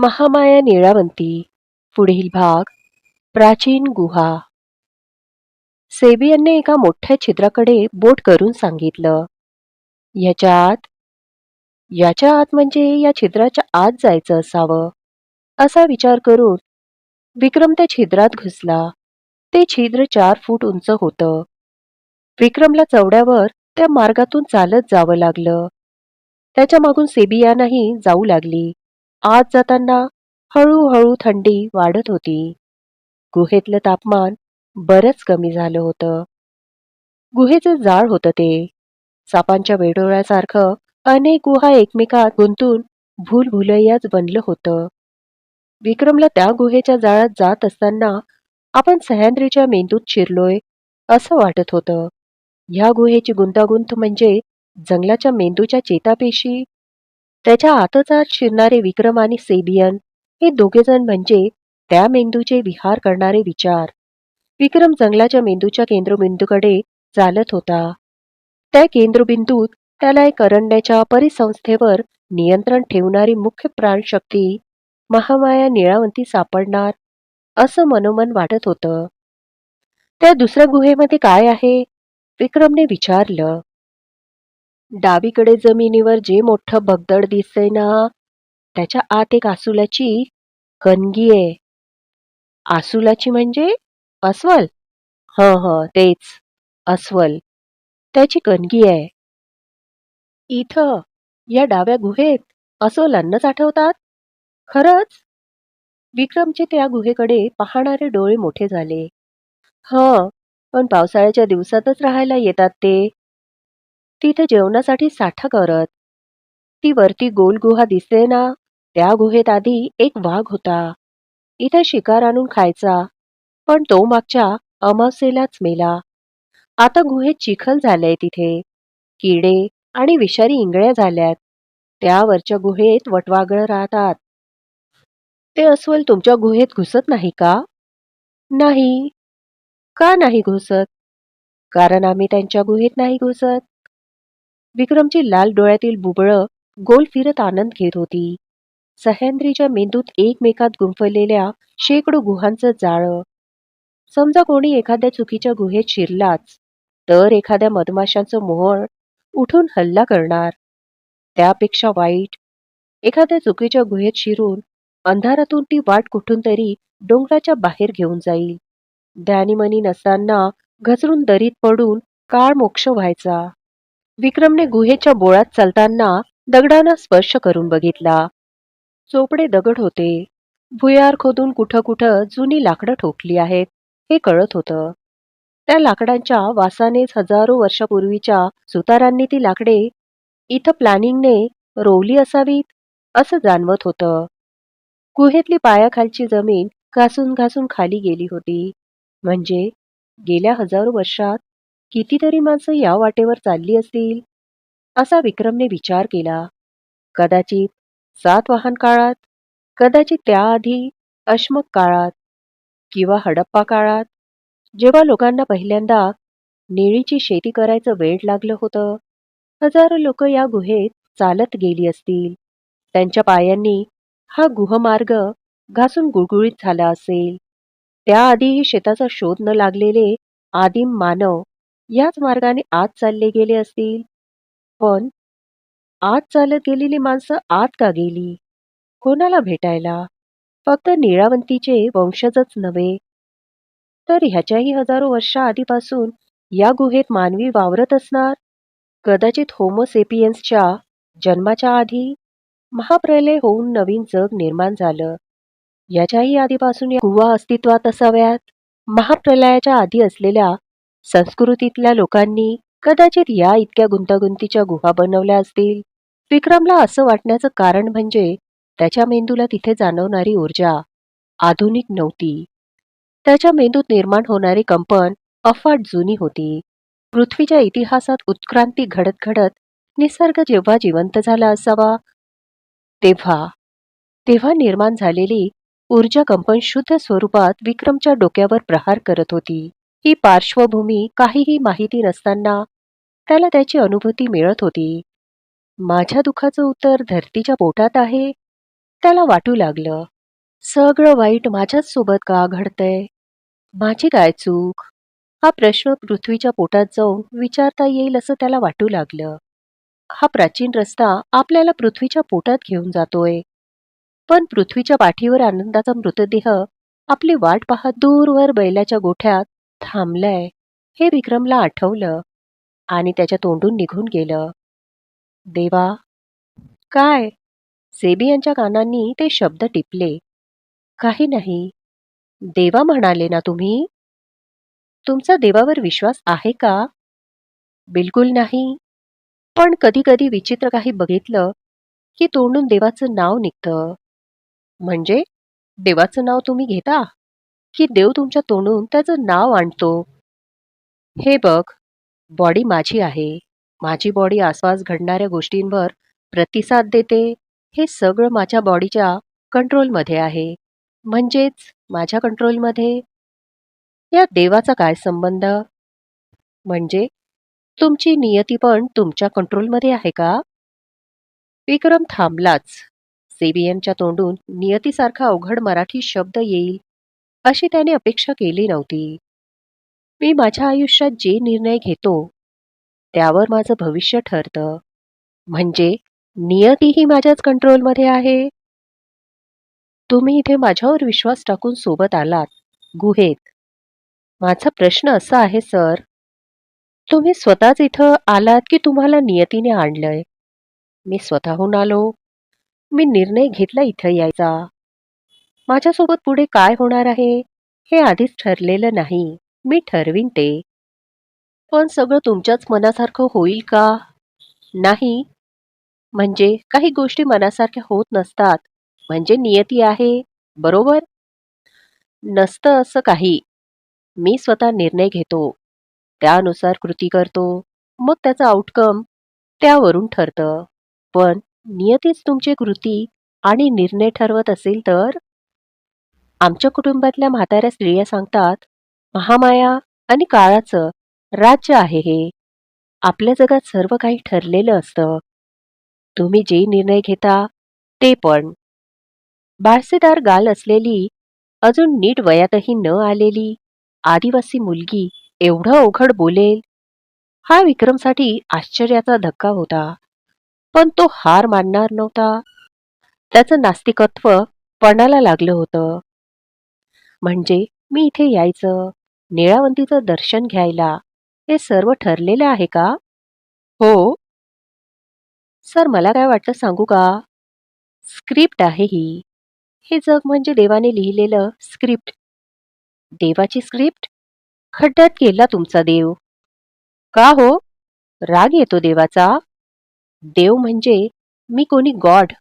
महामाया निळावंती पुढील भाग प्राचीन गुहा. सेबियनने एका मोठ्या छिद्राकडे बोट करून सांगितलं. याच्या आत याच्या आत म्हणजे या छिद्राच्या आत जायचं असावं असा विचार करून विक्रम त्या छिद्रात घुसला. ते छिद्र चार फूट उंच होतं. विक्रमला चवड्यावर त्या मार्गातून चालत जावं लागलं. त्याच्या मागून सेबियानाही जाऊ लागली. आत जाताना हळूहळू थंडी वाढत होती. गुहेतलं तापमान बरंच कमी झालं होतं. गुहेचं जाळ होतं ते. सापांच्या वेडोळ्यासारखं अनेक गुहा एकमेकात गुंतून भूलभुलैयाच बनलं होतं. विक्रमला त्या गुहेच्या जाळात जात असताना आपण सह्याद्रीच्या मेंदूत शिरलोय असं वाटत होतं. ह्या गुहेची गुंतागुंत म्हणजे जंगलाच्या मेंदूच्या चेतापेशी त्याच्या आतच आत शिरणारे विक्रम आणि सेबियन हे दोघेजण म्हणजे त्या मेंदूचे विहार करणारे विचार. विक्रम जंगलाच्या मेंदूच्या केंद्रबिंदूकडे चालत होता. त्या केंद्रबिंदूत त्याला एक करंड्याच्या परिसंस्थेवर नियंत्रण ठेवणारी मुख्य प्राणशक्ती महामाया निळावंती सापडणार असं मनोमन वाटत होतं. त्या दुसऱ्या गुहेमध्ये काय आहे? विक्रमने विचारलं. डावीकडे जमिनीवर जे मोठं भगदड दिसतंय ना त्याच्या आत एक आसुलाची कणगी आहे. आसुलाची म्हणजे अस्वल? ह ह तेच अस्वल. त्याची कणगी आहे. इथं या डाव्या गुहेत अस्वलांनाच आठवतात? खरंच? विक्रमचे त्या गुहेकडे पाहणारे डोळे मोठे झाले. ह पण पावसाळ्याच्या दिवसातच राहायला येतात ते. तिथे जेवणासाठी साठा करत. ती वरती गोल गुहा दिसते ना त्या गुहेत आधी एक वाघ होता. इथे शिकार आणून खायचा पण तो मागच्या अमावसेलाच मेला. आता गुहेत चिखल झालंय तिथे. किडे आणि विषारी इंगळ्या झाल्यात. त्यावरच्या गुहेत वटवागळ राहतात. ते अस्वल तुमच्या गुहेत घुसत नाही का? नाही. का नाही घुसत? कारण आम्ही त्यांच्या गुहेत नाही घुसत. विक्रमची लाल डोळ्यातील बुबळं गोल फिरत आनंद घेत होती. सह्याद्रीच्या मेंदूत एकमेकात गुंफलेल्या शेकडो गुहांचं जाळं. समजा कोणी एखाद्या चुकीच्या गुहेत शिरलाच तर एखाद्या मधमाशांचं मोहळ उठून हल्ला करणार. त्यापेक्षा वाईट एखाद्या चुकीच्या गुहेत शिरून अंधारातून ती वाट कुठून तरी डोंगराच्या बाहेर घेऊन जाईल. ध्यानीमनी नसताना घसरून दरीत पडून काळ मोक्ष व्हायचा. विक्रमने गुहेच्या बोळात चालताना दगडांना स्पर्श करून बघितला. चोपडे दगड होते. भुयार खोदून कुठं कुठं जुनी लाकडं ठोकली आहेत हे कळत होतं. त्या लाकडांच्या वासानेच हजारो वर्षापूर्वीच्या सुतारांनी ती लाकडे इथं प्लॅनिंगने रोवली असावीत असं जाणवत होतं. गुहेतली पायाखालची जमीन घासून घासून खाली गेली होती. म्हणजे गेल्या हजारो वर्षात कितीतरी माणसं या वाटेवर चालली असतील? असा विक्रमने विचार केला. कदाचित सातवाहन काळात कदाचित त्याआधी अश्मक काळात किंवा हडप्पा काळात जेव्हा लोकांना पहिल्यांदा निळीची शेती करायचं वेळ लागलं होतं हजारो लोक या गुहेत चालत गेली असतील. त्यांच्या पायांनी हा गुहमार्ग घासून गुळगुळीत झाला असेल. त्याआधीही शेताचा शोध न लागलेले आदिम मानव याच मार्गाने आत चालले गेले असतील. पण आत चालत गेलेली माणसं आत का गेली? कोणाला भेटायला? फक्त निळावंतीचे वंशजच नव्हे. तर ह्याच्याही हजारो वर्षा आधीपासून या गुहेत मानवी वावरत असणार? कदाचित होमोसेपियन्सच्या जन्माच्या आधी महाप्रलय होऊन नवीन जग निर्माण झालं. याच्याही आधीपासून या गुहा अस्तित्वात असाव्यात. महाप्रलयाच्या आधी असलेल्या संस्कृतीतल्या लोकांनी कदाचित या इतक्या गुंतागुंतीच्या गुहा बनवल्या असतील? विक्रमला असं वाटण्याचं कारण म्हणजे त्याच्या मेंदूला तिथे जाणवणारी ऊर्जा आधुनिक नव्हती. त्याच्या मेंदूत निर्माण होणारी कंपन अफाट जुनी होती. पृथ्वीच्या इतिहासात उत्क्रांती घडत घडत निसर्ग जेव्हा जिवंत झाला असावा तेव्हा तेव्हा निर्माण झालेली ऊर्जा कंपन शुद्ध स्वरूपात विक्रमच्या डोक्यावर प्रहार करत होती. ही पार्श्वभूमी काहीही माहिती नसताना त्याला त्याची अनुभूती मिळत होती. माझ्या दुःखाचं उत्तर धरतीच्या पोटात आहे त्याला वाटू लागलं. सगळं वाईट माझ्याच सोबत का घडतंय? माझी काय चूक? हा प्रश्न पृथ्वीच्या पोटात जाऊन विचारता येईल असं त्याला वाटू लागलं. हा प्राचीन रस्ता आपल्याला पृथ्वीच्या पोटात घेऊन जातोय. पण पृथ्वीच्या पाठीवर आनंदाचा मृतदेह आपली वाट पाहत दूरवर बैलाच्या गोठ्यात थांबलंय. हे विक्रमला आठवलं आणि त्याच्या तोंडून निघून गेलं. देवा काय? सेबी यांच्या कानांनी ते शब्द टिपले. काही नाही. देवा म्हणाले ना तुम्ही? तुमचा देवावर विश्वास आहे का? बिलकुल नाही. पण कधी कधी विचित्र काही बघितलं की तोंडून देवाचं नाव निघतं. म्हणजे देवाचं नाव तुम्ही घेता? की देव तुमच्या तोंडून त्याचं नाव आणतो. हे बघ बॉडी माझी आहे. माझी बॉडी आसपास घडणाऱ्या गोष्टींवर प्रतिसाद देते. हे सगळं माझ्या बॉडीच्या कंट्रोलमध्ये आहे. म्हणजेच माझ्या कंट्रोलमध्ये या देवाचा काय संबंध? म्हणजे तुमची नियती पण तुमच्या कंट्रोलमध्ये आहे का? विक्रम थांबलाच. सीबीएमच्या तोंडून नियतीसारखा अवघड मराठी शब्द येईल. अशी त्याने अपेक्षा केली नव्हती. मी माझ्या आयुष्यात जे निर्णय घेतो त्यावर माझं भविष्य ठरतं. म्हणजे नियती ही माझ्याच कंट्रोलमध्ये आहे. तुम्ही इथे माझ्यावर विश्वास टाकून सोबत आलात गुहेत. माझा प्रश्न असा आहे सर. तुम्ही स्वतःच इथं आलात की तुम्हाला नियतीने आणलंय? मी स्वतःहून आलो. मी निर्णय घेतला इथं यायचा. माझ्यासोबत पुढे काय होणार आहे? हे आधीच ठरलेलं नाही. मी ठरवीन ते. पण सगळं तुमच्याच मनासारखं होईल का? नाही. म्हणजे काही गोष्टी मनासारख्या होत नसतात. म्हणजे नियती आहे. बरोबर? नसतं असं काही. मी स्वतः निर्णय घेतो. त्यानुसार कृती करतो. मग त्याचं आउटकम त्यावरून ठरतं. पण नियतीच तुमची कृती आणि निर्णय ठरवत असेल तर? आमच्या कुटुंबातल्या म्हाताऱ्या स्त्रिया सांगतात महामाया आणि काळाचं राज्य आहे हे. आपल्या जगात सर्व काही ठरलेलं असतं. तुम्ही जे निर्णय घेता ते पण. बाळसेदार गाल असलेली अजून नीट वयातही न आलेली आदिवासी मुलगी एवढं अवघड बोलेल हा विक्रमसाठी आश्चर्याचा धक्का होता. पण तो हार मानणार नव्हता. त्याचं नास्तिकत्व पणाला लागलं होतं. म्हणजे मी इथे यायचं? निळावंतीचं दर्शन घ्यायला. हे सर्व ठरलेलं आहे का? हो. सर मला काय वाटतं सांगू का? स्क्रिप्ट आहे ही. हे जग म्हणजे देवाने लिहिलेलं स्क्रिप्ट. देवाची स्क्रिप्ट? खड्ड्यात गेला तुमचा देव. का हो? राग येतो देवाचा. देव म्हणजे मी कोणी गॉड.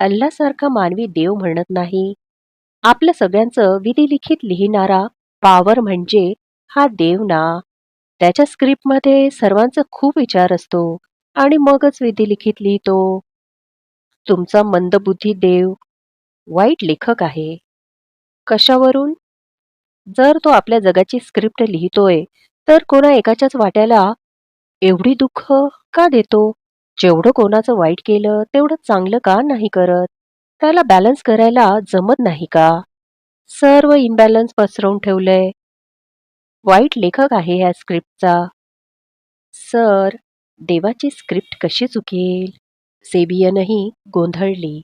अल्लासारखा मानवी देव म्हणत नाही. आपलं सगळ्यांचं विधिलिखित लिहिणारा पावर म्हणजे हा देव ना. त्याच्या स्क्रिप्टमध्ये सर्वांचा खूप विचार असतो आणि मगच विधिलिखित लिहितो. तुमचा मंदबुद्धी देव वाईट लेखक आहे. कशावरून? जर तो आपल्या जगाची स्क्रिप्ट लिहितोय तर कोणा एकाच्याच वाट्याला एवढी दुःख का देतो? जेवढं कोणाचं वाईट केलं तेवढं चांगलं का नाही करत? त्याला बॅलन्स करायला जमत नाही का? सर्व इम्बॅलन्स पसरवून ठेवलंय. वाईट लेखक आहे ह्या स्क्रिप्टचा सर देवाची स्क्रिप्ट कशी चुकेल? सेबियनही गोंधळली.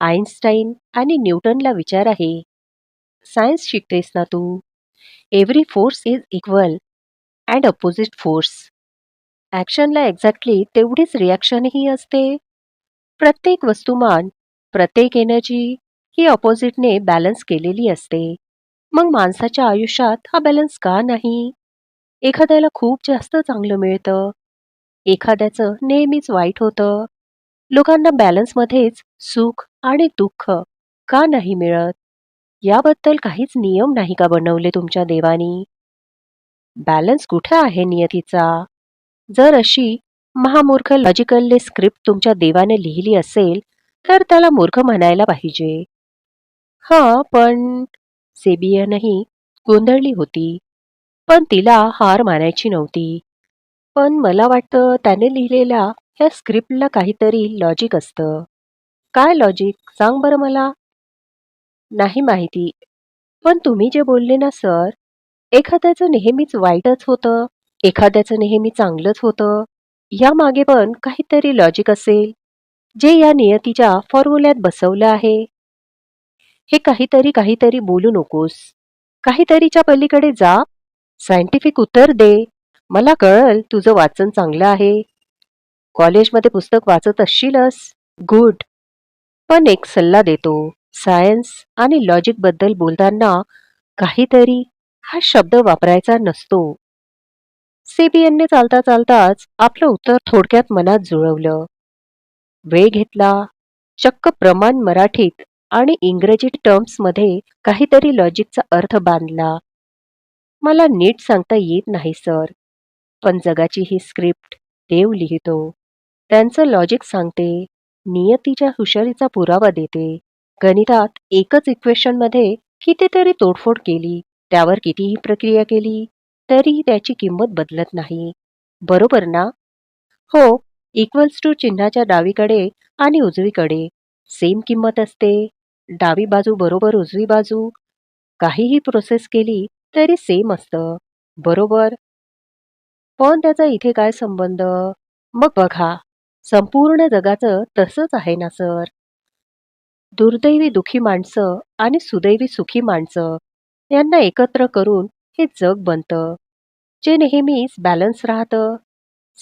आईन्स्टाईन आणि न्यूटनला विचार आहे. सायन्स शिकतेस ना तू? Every force is equal and opposite force. ॲक्शनला exactly तेवढीच रिॲक्शनही असते. प्रत्येक वस्तुमान प्रत्येक एनर्जी ही ऑपोजिटने बॅलन्स केलेली असते. मग माणसाच्या आयुष्यात हा बॅलन्स का नाही? एखाद्याला खूप जास्त चांगलं मिळतं. एखाद्याचं नेहमीच वाईट होतं. लोकांना बॅलन्समध्येच सुख आणि दुःख का नाही मिळत? याबद्दल काहीच नियम नाही का बनवले तुमच्या देवानी? बॅलन्स कुठे आहे नियतीचा? जर अशी महामूर्ख लॉजिकलने स्क्रिप्ट तुमच्या देवाने लिहिली असेल तर त्याला मूर्ख म्हणायला पाहिजे. हा पण सेबियनही गोंधळली होती. पण तिला हार मानायची नव्हती. पण मला वाटतं त्याने लिहिलेल्या ह्या स्क्रिप्टला काहीतरी लॉजिक असतं. काय लॉजिक? सांग बरं मला. नाही माहिती. पण तुम्ही जे बोलले ना सर एखाद्याचं नेहमीच वाईटच होतं एखाद्याचं नेहमी चांगलंच होतं यामागे पण काहीतरी लॉजिक असेल. जे या नियतीच्या फॉर्म्युल्यात बसवलं आहे. हे काहीतरी काहीतरी बोलू नकोस. काहीतरीच्या पलीकडे जा. सायंटिफिक उत्तर दे. मला कळल तुझं वाचन चांगलं आहे. कॉलेजमध्ये पुस्तक वाचत असशीलच गुड. पण एक सल्ला देतो. सायन्स आणि लॉजिकबद्दल बोलताना काहीतरी हा शब्द वापरायचा नसतो. सीबीएनने चालता चालताच आपलं उत्तर थोडक्यात मनात जुळवलं. वेळ घेतला. चक्क प्रमाण मराठीत आणि इंग्रजी टर्म्समध्ये काहीतरी लॉजिकचा अर्थ बांधला. मला नीट सांगता येत नाही सर पण जगाची ही स्क्रिप्ट देव लिहितो. त्यांचं लॉजिक सांगते. नियतीच्या हुशारीचा पुरावा देते. गणितात एकच इक्वेशनमध्ये कितीतरी तोडफोड केली. त्यावर कितीही प्रक्रिया केली तरी त्याची किंमत बदलत नाही. बरोबर ना? हो इक्वल्स टू चिन्हाच्या डावीकडे आणि उजवीकडे. सेम किंमत असते. डावी बाजू बरोबर उजवी बाजू. काहीही प्रोसेस केली तरी सेम असतं. बरोबर? पण त्याचा इथे काय संबंध? मग बघा. संपूर्ण जगाचं तसंच आहे ना सर? दुर्दैवी दुखी माणसं आणि सुदैवी सुखी माणसं यांना एकत्र करून हे जग बनतं. जे नेहमीच बॅलन्स राहतं.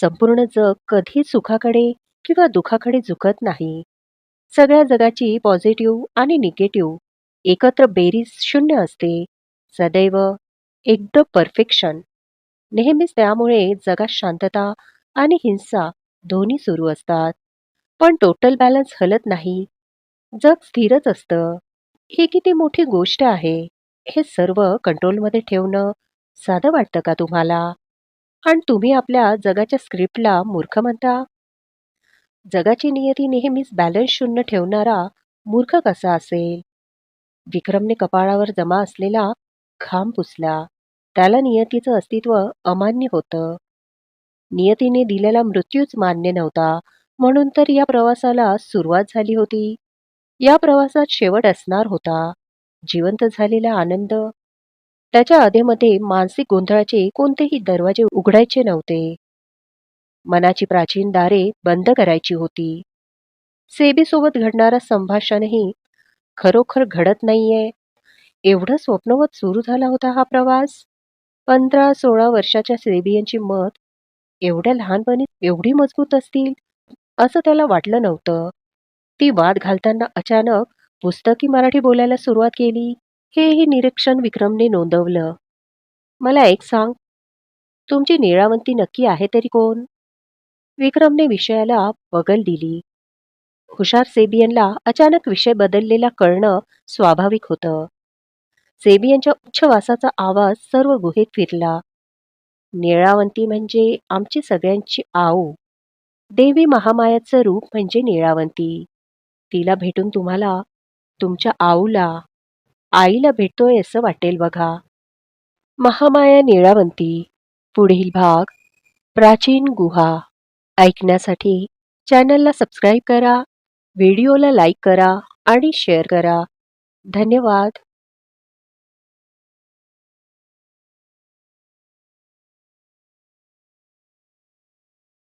संपूर्ण जग कधी सुखाकडे किंवा दुखाकडे झुकत नाही. सगळ्या जगाची पॉझिटिव्ह आणि निगेटिव्ह एकत्र बेरीज शून्य असते. सदैव एकदम परफेक्शन. नेहमीच त्यामुळे जगात शांतता आणि हिंसा दोन्ही सुरू असतात. पण टोटल बॅलन्स हलत नाही. जग स्थिरच असतं. ही किती मोठी गोष्ट आहे हे सर्व कंट्रोलमध्ये ठेवणं साधं वाटतं का तुम्हाला? आणि तुम्ही आपल्या जगाच्या स्क्रिप्टला मूर्ख म्हणता? जगाची नियती नेहमीच बॅलन्स शून्य ठेवणारा मूर्ख कसा असेल? विक्रमने कपाळावर जमा असलेला खांब पुसला. त्याला नियतीचं अस्तित्व अमान्य होतं. नियतीने दिलेला मृत्यूच मान्य नव्हता. म्हणून तर या प्रवासाला सुरुवात झाली होती. या प्रवासात शेवट असणार होता. जिवंत झालेला आनंद त्याच्या आधेमध्ये मानसिक गोंधळाचे कोणतेही दरवाजे उघडायचे नव्हते. मनाची प्राचीन दारे बंद करायची होती. सेबीसोबत घडणारा संभाषणही खरोखर घडत नाहीये. एवढं स्वप्नवत सुरू झाला होता हा प्रवास. पंधरा सोळा वर्षाच्या सेबियनची मत एवढ्या लहानपणी एवढी मजबूत असतील असं त्याला वाटलं नव्हतं. ती वाद घालताना अचानक पुस्तकी मराठी बोलायला सुरुवात केली. हेही निरीक्षण विक्रमने नोंदवलं. मला एक सांग तुमची निळावंती नक्की आहे तरी कोण? विक्रमने विषयाला बगल दिली. हुशार सेबियनला अचानक विषय बदललेला कळणं स्वाभाविक होतं. सेबियनच्या उच्छवासाचा आवाज सर्व गुहेत फिरला. निळावंती म्हणजे आमची सगळ्यांची आऊ. देवी महामायाचं रूप म्हणजे निळावंती. तिला भेटून तुम्हाला तुमच्या आऊला आईला भेटतोय असं वाटेल बघा. महामाया निळावंती पुढील भाग प्राचीन गुहा. ऐकण्यासाठी चॅनलला सबस्क्राईब करा व्हिडिओला लाईक करा आणि शेअर करा. धन्यवाद.